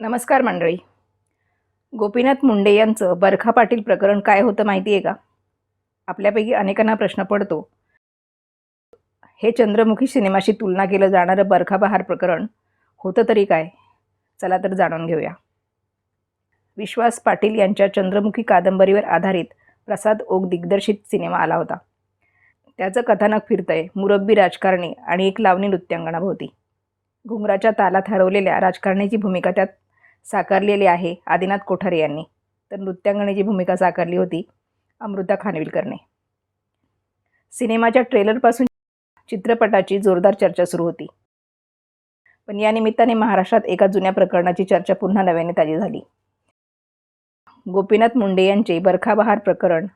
नमस्कार मंडळी. गोपीनाथ मुंडे यांचं बरखा पाटील प्रकरण काय होतं माहिती आहे का? आपल्यापैकी अनेकांना प्रश्न पडतो. हे चंद्रमुखी सिनेमाशी तुलना केलं जाणारं बरखा बहार प्रकरण होतं तरी काय? चला तर जाणून घेऊया. विश्वास पाटील यांच्या चंद्रमुखी कादंबरीवर आधारित प्रसाद ओक दिग्दर्शित सिनेमा आला होता. त्याचं कथानक फिरतंय मुरब्बी राजकारणी आणि एक लावणी नृत्यांगणाभोवती. घुंगराच्या तालात हरवलेल्या राजकारण्याची भूमिका त्यात साकारलेली आहे आदिनाथ कोठारे यांनी. तर नृत्यांगणेची भूमिका साकारली होती अमृता खानविलकरने. सिनेमाच्या ट्रेलरपासून चित्रपटाची जोरदार चर्चा सुरू होती. पण या निमित्ताने महाराष्ट्रात एका जुन्या प्रकरणाची चर्चा पुन्हा नव्याने ताजी झाली. गोपीनाथ मुंडे यांचे बरखाबहार प्रकरण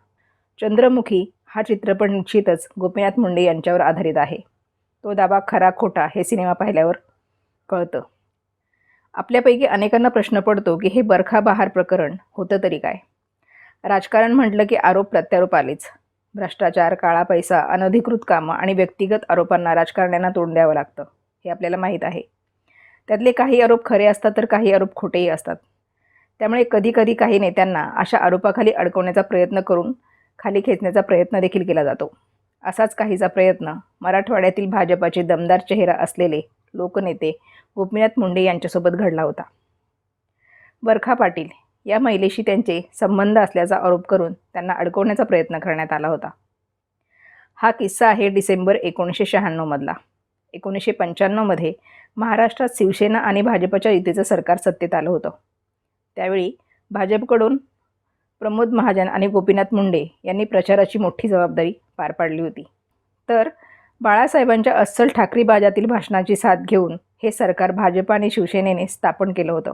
चंद्रमुखी हा चित्रपट निश्चितच गोपीनाथ मुंडे यांच्यावर आधारित आहे. तो दावा खरा खोटा हे सिनेमा पाहिल्यावर कळतं. आपल्यापैकी अनेकांना प्रश्न पडतो की हे बरखा बहार प्रकरण होतं तरी काय? राजकारण म्हटलं की आरोप प्रत्यारोप आलेच. भ्रष्टाचार काळा पैसा अनधिकृत कामं आणि व्यक्तिगत आरोपांना राजकारण्यांना तोंड द्यावं लागतं हे आपल्याला माहीत आहे. त्यातले काही आरोप खरे असतात तर काही आरोप खोटेही असतात. त्यामुळे कधीकधी काही नेत्यांना अशा आरोपाखाली अडकवण्याचा प्रयत्न करून खाली खेचण्याचा प्रयत्न देखील केला जातो. असाच काहीचा प्रयत्न मराठवाड्यातील भाजपाचे दमदार चेहरा असलेले लोकनेते गोपीनाथ मुंडे यांच्यासोबत घडला होता. बरखा पाटील या महिलेशी त्यांचे संबंध असल्याचा आरोप करून त्यांना अडकवण्याचा प्रयत्न करण्यात आला होता. हा किस्सा आहे डिसेंबर एकोणीसशे शहाण्णवमधला एकोणीसशे पंच्याण्णवमध्ये महाराष्ट्रात शिवसेना आणि भाजपच्या युतीचं सरकार सत्तेत आलं होतं. त्यावेळी भाजपकडून प्रमोद महाजन आणि गोपीनाथ मुंडे यांनी प्रचाराची मोठी जबाबदारी पार पाडली होती. तर बाळासाहेबांच्या अस्सल ठाकरी बाजातील भाषणाची साथ घेऊन हे सरकार भाजप आणि शिवसेनेने स्थापन केलं होतं.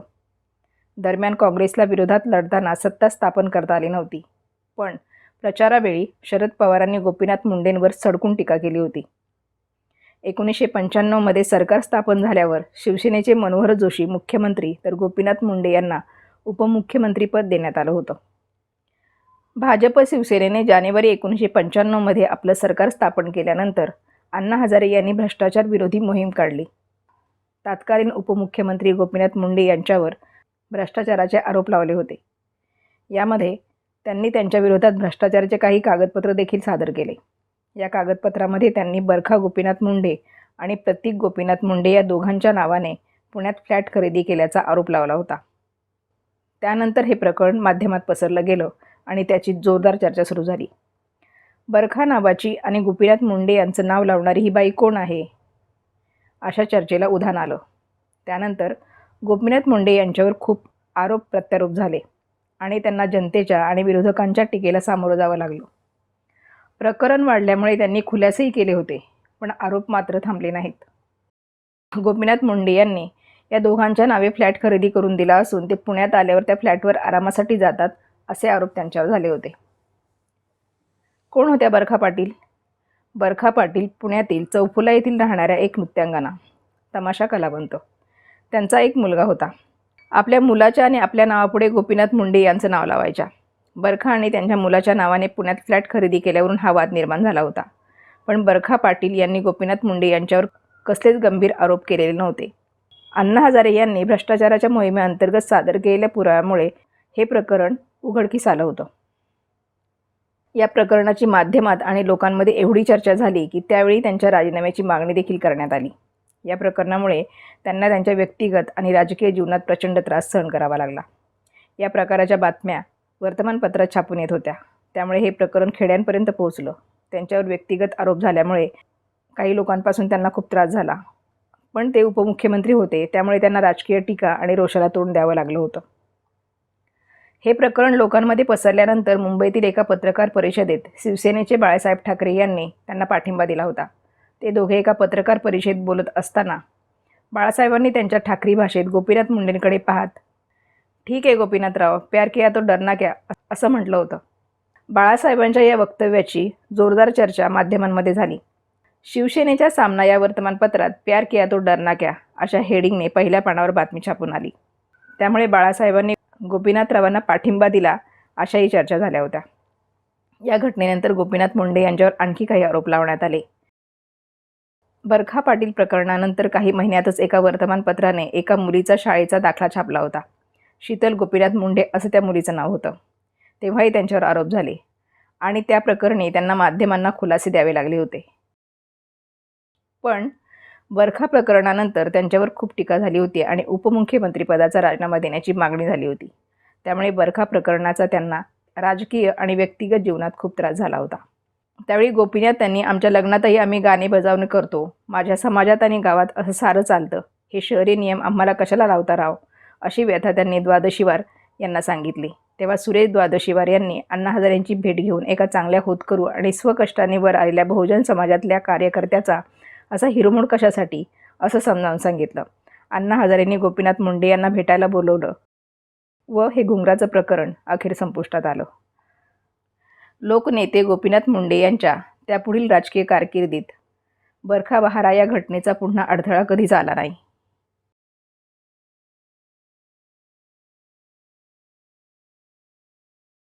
दरम्यान काँग्रेसला विरोधात लढताना सत्ता स्थापन करता आली नव्हती. पण प्रचारावेळी शरद पवारांनी गोपीनाथ मुंडेंवर सडकून टीका केली होती. एकोणीसशे पंच्याण्णवमध्ये सरकार स्थापन झाल्यावर शिवसेनेचे मनोहर जोशी मुख्यमंत्री तर गोपीनाथ मुंडे यांना उपमुख्यमंत्रीपद देण्यात आलं होतं. भाजप शिवसेनेने जानेवारी एकोणीसशे पंच्याण्णवमध्ये आपलं सरकार स्थापन केल्यानंतर अण्णा हजारे यांनी भ्रष्टाचार विरोधी मोहीम काढली. तत्कालीन उपमुख्यमंत्री गोपीनाथ मुंडे यांच्यावर भ्रष्टाचाराचे आरोप लावले होते. यामध्ये त्यांनी त्यांच्या विरोधात भ्रष्टाचाराचे काही कागदपत्र देखील सादर केले. या कागदपत्रामध्ये त्यांनी बरखा गोपीनाथ मुंडे आणि प्रतीक गोपीनाथ मुंडे या दोघांच्या नावाने पुण्यात फ्लॅट खरेदी केल्याचा आरोप लावला होता. त्यानंतर हे प्रकरण माध्यमात पसरलं गेलं आणि त्याची जोरदार चर्चा सुरू झाली. बरखा नावाची आणि गोपीनाथ मुंडे यांचं नाव लावणारी ही बाई कोण आहे? अशा चर्चेला उधाण आलं. त्यानंतर गोपीनाथ मुंडे यांच्यावर खूप आरोप प्रत्यारोप झाले आणि त्यांना जनतेच्या आणि विरोधकांच्या टीकेला सामोरं जावं लागलं. प्रकरण वाढल्यामुळे त्यांनी खुलासेही केले होते पण आरोप मात्र थांबले नाहीत. गोपीनाथ मुंडे यांनी या दोघांच्या नावे फ्लॅट खरेदी करून दिला असून ते पुण्यात आल्यावर त्या फ्लॅटवर आरामासाठी जातात असे आरोप त्यांच्यावर झाले होते. कोण होत्या बरखा पाटील? बरखा पाटील पुण्यातील चौफुला येथील राहणाऱ्या एक नृत्यांगना. तमाशा कलावंत. त्यांचा एक मुलगा होता. आपल्या मुलाच्या आणि आपल्या नावापुढे गोपीनाथ मुंडे यांचं नाव लावायच्या. बरखा आणि त्यांच्या मुलाच्या नावाने पुण्यात फ्लॅट खरेदी केल्यावरून हा वाद निर्माण झाला होता. पण बरखा पाटील यांनी गोपीनाथ मुंडे यांच्यावर कसलेच गंभीर आरोप केलेले नव्हते. अण्णा हजारे यांनी भ्रष्टाचाराच्या मोहिमेअंतर्गत सादर केलेल्या पुराव्यामुळे हे प्रकरण उघडकीस आलं होतं. या प्रकरणाची माध्यमात आणि लोकांमध्ये एवढी चर्चा झाली की त्यावेळी त्यांच्या राजीनाम्याची मागणी देखील करण्यात आली. या प्रकरणामुळे त्यांना त्यांच्या व्यक्तिगत आणि राजकीय जीवनात प्रचंड त्रास सहन करावा लागला. या प्रकाराच्या बातम्या वर्तमानपत्रात छापून येत होत्या. त्यामुळे हे प्रकरण खेड्यांपर्यंत पोहोचलं. त्यांच्यावर व्यक्तिगत आरोप झाल्यामुळे काही लोकांपासून त्यांना खूप त्रास झाला. पण ते उपमुख्यमंत्री होते त्यामुळे त्यांना राजकीय टीका आणि रोषाला तोंड द्यावं लागलं होतं. हे प्रकरण लोकांमध्ये पसरल्यानंतर मुंबईतील एका पत्रकार परिषदेत शिवसेनेचे बाळासाहेब ठाकरे यांनी त्यांना पाठिंबा दिला होता. ते दोघे एका पत्रकार परिषदेत बोलत असताना बाळासाहेबांनी त्यांच्या ठाकरी भाषेत गोपीनाथ मुंडेंकडे पाहत ठीक आहे गोपीनाथराव प्यार किया तो डरना क्या? असं म्हटलं होतं. बाळासाहेबांच्या या वक्तव्याची जोरदार चर्चा माध्यमांमध्ये झाली. शिवसेनेच्या सामना या वर्तमानपत्रात प्यार किया तो डरना क्या? अशा हेडिंगने पहिल्या पानावर बातमी छापून आली. त्यामुळे बाळासाहेबांनी गोपीनाथरावांना पाठिंबा दिला अशाही चर्चा झाल्या होत्या. या घटनेनंतर गोपीनाथ मुंडे यांच्यावर आणखी काही आरोप लावण्यात आले. बरखा पाटील प्रकरणानंतर काही महिन्यातच एका वर्तमानपत्राने एका मुलीचा शाळेचा दाखला छापला होता. शीतल गोपीनाथ मुंडे असं त्या मुलीचं नाव होतं. तेव्हाही त्यांच्यावर आरोप झाले. आणि त्या प्रकरणी त्यांना माध्यमांना खुलासे द्यावे लागले होते. पण बरखा प्रकरणानंतर त्यांच्यावर खूप टीका झाली होती आणि उपमुख्यमंत्रीपदाचा राजीनामा देण्याची मागणी झाली होती. त्यामुळे बरखा प्रकरणाचा त्यांना राजकीय आणि व्यक्तिगत जीवनात खूप त्रास झाला होता. त्यावेळी गोपीनाथ त्यांनी आमच्या लग्नातही आम्ही गाणे बजावणे करतो. माझ्या समाजात आणि गावात असं सारं चालतं. हे शहरी नियम आम्हाला कशाला लावता राव? अशी व्यथा त्यांनी द्वादशीवार यांना सांगितली. तेव्हा सुरेश द्वादशीवार यांनी अण्णा हजारेंची भेट घेऊन एका चांगल्या होतकरू आणि स्वकष्टाने वर आलेल्या बहुजन समाजातल्या कार्यकर्त्याचा असा हिरोमोड कशासाठी? असं समजावून सांगितलं. अण्णा हजारेंनी गोपीनाथ मुंडे यांना भेटायला बोलवलं व हे घुंगराचं प्रकरण अखेर संपुष्टात आलं. लोकनेते गोपीनाथ मुंडे यांच्या त्यापुढील राजकीय कारकिर्दीत बरखा बहारा या घटनेचा पुन्हा अडथळा कधीच आला नाही?